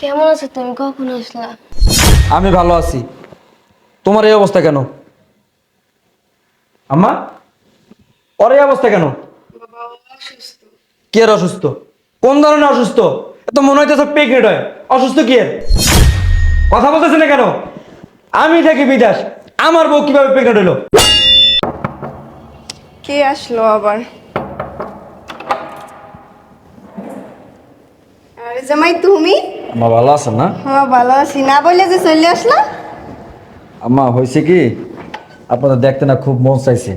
কেমন আছো তুমি? কখন আসলা? আমি ভালো আছি। তোমার এই অবস্থা কেন? আম্মা? ওর এই অবস্থা কেন? কে অসুস্থ? কোন ধরনের অসুস্থ? এ তো মনে হইতেছে প্রেগনেন্ট হয়। অসুস্থ কি এর? কথা বলতেছে না কেন? আমি থাকি বিদেশ। আমার বউ কীভাবে প্রেগনেন্ট হলো কে আসলো আবার? আরে জামাই তুমি? আম্মা ভালো আছেন না? হ্যাঁ ভালো আছি। না বললে যে চলে আসলা? আম্মা হয়েছে কি? আপনাদের দেখতে না খুব মন চাইছে।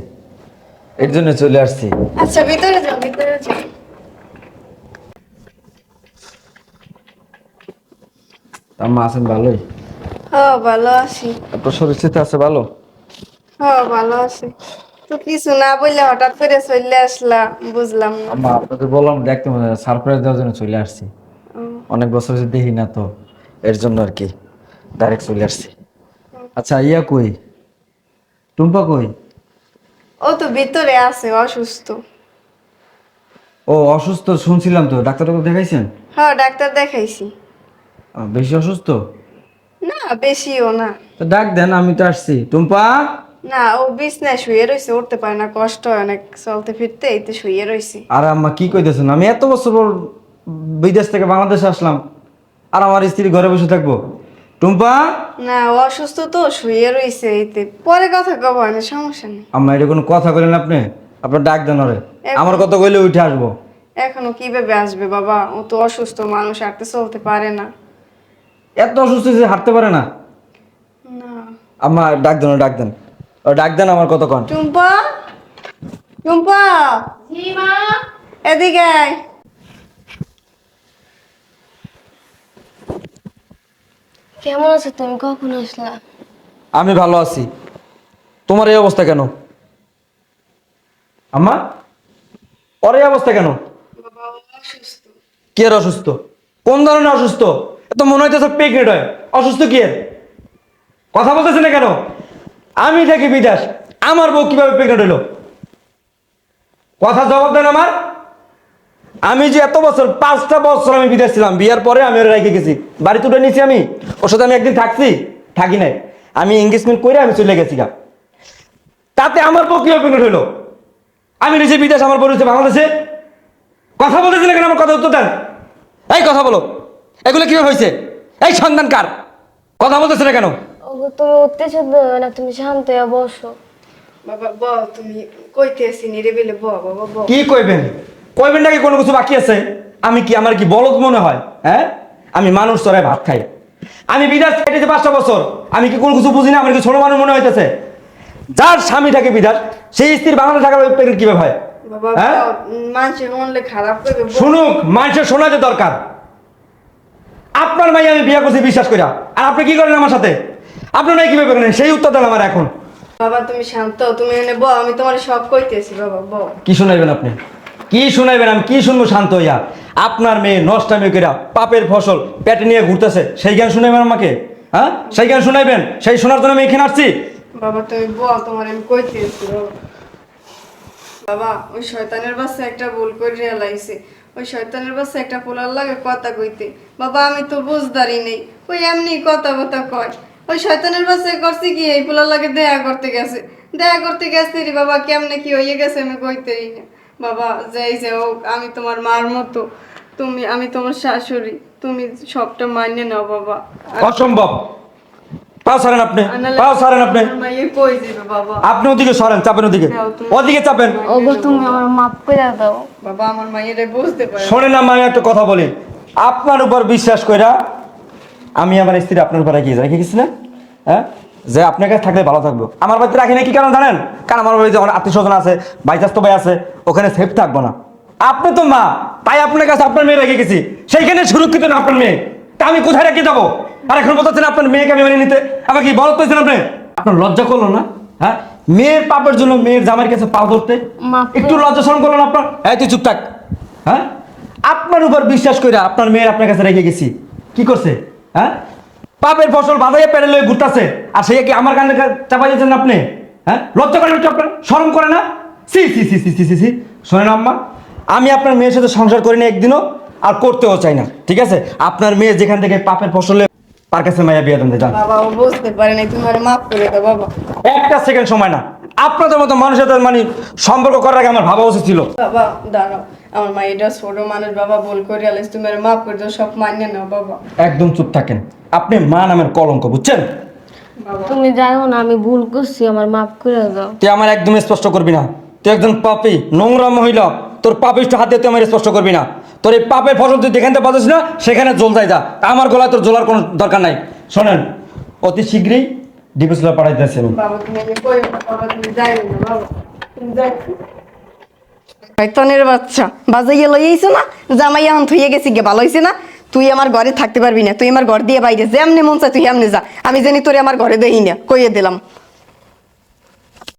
এর জন্য চলে আসছি। আচ্ছা ভিতরে যাও ভিতরে যাও। আম্মা আছেন ভালোই? হ্যাঁ ভালো আছি। আপনার শরীর স্থিতি আছে ভালো? হ্যাঁ ভালো আছি। তো কিছু না বললে হঠাৎ করে চলে আসলা বুঝলাম না। আম্মা আপনাদের বললাম দেখতে সারপ্রাইজ দেওয়ার জন্য চলে আসছি। অনেক বছর দেখি না তো। এর জন্য আর কি ডাইরেক্ট চলে আসছি। আচ্ছা ইয়া কই? টুম্পা কই? ও তো ভিতরে আছে অসুস্থ। ও অসুস্থ শুনছিলাম তো। ডাক্তার দেখাইছেন? হ্যাঁ ডাক্তার দেখাইছি। বেশি অসুস্থ? না বেশিও না। তো ডাক দেন আমি তো আসছি। টুম্পা? না ও বিছনায় শুয়ে রয়েছে উঠতে পারে না কষ্ট অনেক। চলতে ফিরতে এই তো শুয়ে রয়েছে আর আম্মা কি কইতেছেন? আমি এত বছর বিদেশ থেকে বাংলাদেশে আসলাম। আর আমার স্ত্রী ঘরে বসে থাকব। টুম্পা? না ও অসুস্থ তো শুয়ে রয়েছে এইতে পরে কথা কব না সমস্যা নেই। আম্মা এটা কোনো কথা কইলেন আপনি? আপনার ডাক দেন ওরে। আমার কথা কইলে উঠে আসব। এখনও কীভাবে আসবে বাবা? ও তো অসুস্থ মানুষ হাঁটতে চলতে পারে না। এত অসুস্থ যে হাঁটতে পারে না? না। আম্মা ডাক দেন ডাক দেন। ও ডাক দেন আমার কত কন। টুম্পা? টুম্পা? এদিকে আয়। কেমন আছো তুমি? কখন আসলা? আমি ভালো আছি। তোমার এই অবস্থা কেন? আম্মা, ওর এই অবস্থা কেন? কে অসুস্থ? কোন ধরনের অসুস্থ? এ তো মনে হইতেছে প্রেগনেন্ট হয়। অসুস্থ কি? কথা বলতেছে না কেন? আমি থাকি বিদেশ। আমার বউ কীভাবে প্রেগনেন্ট হলো কথা জবাব দেন আমার। আমি যে এত বছর পাঁচটা বছর আমি বিদেশ ছিলাম বিয়ার পরে আমি ওরে রেখে গেছি। বাড়ি তুলে নিয়েছি আমি। ওর সাথে আমি একদিন থাকছি থাকি নাই। আমি এঙ্গেজমেন্ট করে আমি চলে গেছি গা। তাতে আমার কীভাবে প্রেগনেন্ট হলো আমি নিজে বিদেশ আমার রয়েছে বাংলাদেশে? কথা বলতেছি না কেন? আমার কথা উত্তর দেন। এই কথা বলো। এগুলো কীভাবে হয়েছে এই সন্তান কার? কথা বলতেছে না কেন? ওগো তুমি উত্তেজিত হও না তুমি শান্ত বসো। বাবা ব তুমি কইতে আসি নিরিবিলে ব বাবা ব কি কইবেন? কইবেন নাকি কোনো কিছু বাকি আছে? আমি কি আমার কি বলদ মনে হয়? হ্যাঁ? আমি মানুষ চড়াই ভাত খাই। আমি বিদেশ কেটেছি পাঁচটা বছর। আমি কি কোনো কিছু বুঝি না? আমার কি ছোট মানুষ মনে হইতেছে? যার স্বামী থাকে বিদেশ সেই স্ত্রীর বাংলাদেশ থাকার প্রেগনেন্ট কীভাবে হয়? হ্যাঁ? শুনুক মানুষের শোনা যে দরকার। আপনার মাই আমি বিয়ে করছি বিশ্বাস করিয়া আর আপনি কি করেন আমার সাথে? আপনার নাই কীভাবে করেন? সেই উত্তর দেন আমার এখন। বাবা তুমি শান্ত তুমি এনে ব আমি তোমার সব কইতেছি বাবা ব কি শুনাইবেন আপনি? কি শুনাইবেন? আমি কি শুনব শান্ত হইয়া? আপনার মেয়ে নষ্টামি কইরা পাপের ফসল পেটে নিয়ে ঘুরতেছে। সেই জ্ঞান শুনাইবেন আমাকে? হ্যাঁ? সেই জ্ঞান শুনাইবেন? সেই শোনার জন্য আমি এখানে আসছি। বাবা তুমি বল তোমার আমি বাবা। ওই শয়তানের একটা ভুল করে রেলাইছে। ওই শয়তানের একটা পোলার লাগে কথা কইতে। বাবা, আমি তো বুঝদারি নেই। ওই এমনি কথা কথা কয়। ওই শয়তানের বাচ্চা করছে কি? এই পোলার লাগে দেখা করতে গেছে। দেখা করতে গেছে রে বাবা, কেমনে কি হয়ে গেছে আমি কইতেই না। বাবা যাই যে হোক আমি তোমার মার মতো। তুমি আমি তোমার শাশুড়ি। তুমি সবটা মানিয়ে নাও বাবা। অসম্ভব। পাও সারেন আপনি। আনালে- পাও আপনি। কই যাবে আপনি ওদিকে সরেন চাপেন ওদিকে। ওদিকে চাপেন। ওগো তুমি আমার মাফ করে দাও। বাবা আমার মাইয়েরে বুঝতে পারে। আমি একটা কথা বলি। আপনার উপর বিশ্বাস কইরা আমি আমার স্ত্রী আপনার উপর রেখে রেখে গেছি না? হ্যাঁ? যে আপনার কাছে থাকলে ভালো থাকব। আমার বাড়িতে রাখি না কি কারণ জানেন? কারণ আমার বাড়িতে অনেক আত্মীয় স্বজন আছে বাইচাস্ত ভাই আছে ওখানে সেফ থাকব না। আপনি তো মা তাই আপনার কাছে আপনার মেয়ে রেখে গেছি। সেইখানে সুরক্ষিত না আপনার মেয়ে। তা আমি কোথায় রেখে যাব? আর এখন বলতেছেন আপনার মেয়েকে আমি মেনে নিতে। আবার কি বলত আপনি? আপনার লজ্জা করল না? হ্যাঁ? মেয়ের পাপের জন্য মেয়ের জামাইয়ের কাছে পা ধরতে? একটু লজ্জা শরম করল না আপনার? হ্যাঁ তুই চুপ থাক। হ্যাঁ? আপনার উপর বিশ্বাস করে আপনার মেয়ের আপনার কাছে রেখে গেছি। কি করছে? হ্যাঁ? পাপের ফসল বাজারে পেরে লয়ে ঘুরতেছে। আর সেই কি আমার কানে চাপা দিয়েছেন আপনি? হ্যাঁ? লজ্জা করে একটু আপনার? শরম করে না? সি সি সি সি সি সি সি শোনেন আম্মা আমি আপনার মেয়ের সাথে সংসার করিনি একদিনও আর করতেও চাই না ঠিক আছে? আপনার মেয়ে যেখান থেকে পাপের ফসলে তার কাছে মাইয়া বিয়ে দেন যান বাবা বুঝতে পারে নাই তুমি মাফ করে দাও বাবা। একটা সেকেন্ড সময় না। আপনাদের মতো মানুষের মানে সম্পর্ক করার আগে আমার ভাবা উচিত ছিল। বাবা দাঁড়াও। আমার মা এটা ছোট মানুষ বাবা ভুল করে আলিস তুমি মাফ করে দাও সব মান্য নাও বাবা। একদম চুপ থাকেন। আপনি মা নামের কলঙ্ক বুঝছেন? বাবা। তুমি যাইও না আমি ভুল করছি আমার মাফ করে দাও। তুই আমার একদম স্পষ্ট করবি না। তুই একজন পাপি নোংরা মহিলা তোর পাপিষ্ট হাতে তুই আমার স্পষ্ট করবি না। তোর এই পাপের ফসল তুই যেখানে পাচ্ছিস না সেখানে জল যায় যা। আমার গলায় তোর জ্বলার কোনো দরকার নাই। শোনেন অতি শীঘ্রই ডিপিসলা পাঠাই দিয়েছি আমি। বাবা তুমি কই বাবা তুমি যাই না বাবা। তুমি যাই শয়তানের বাচ্চা। বাজাইয়া লই আইছো না? জামাই এখন থইয়ে গেছি গে ভালো হইছে না? তুই আমার ঘরে থাকতে পারবি না। তুই আমার ঘর দিয়ে বাইরে যেমনি মন চাই তুই এমনি যা। আমি জানি তোরে আমার ঘরে দেই না, কইয়ে দিলাম।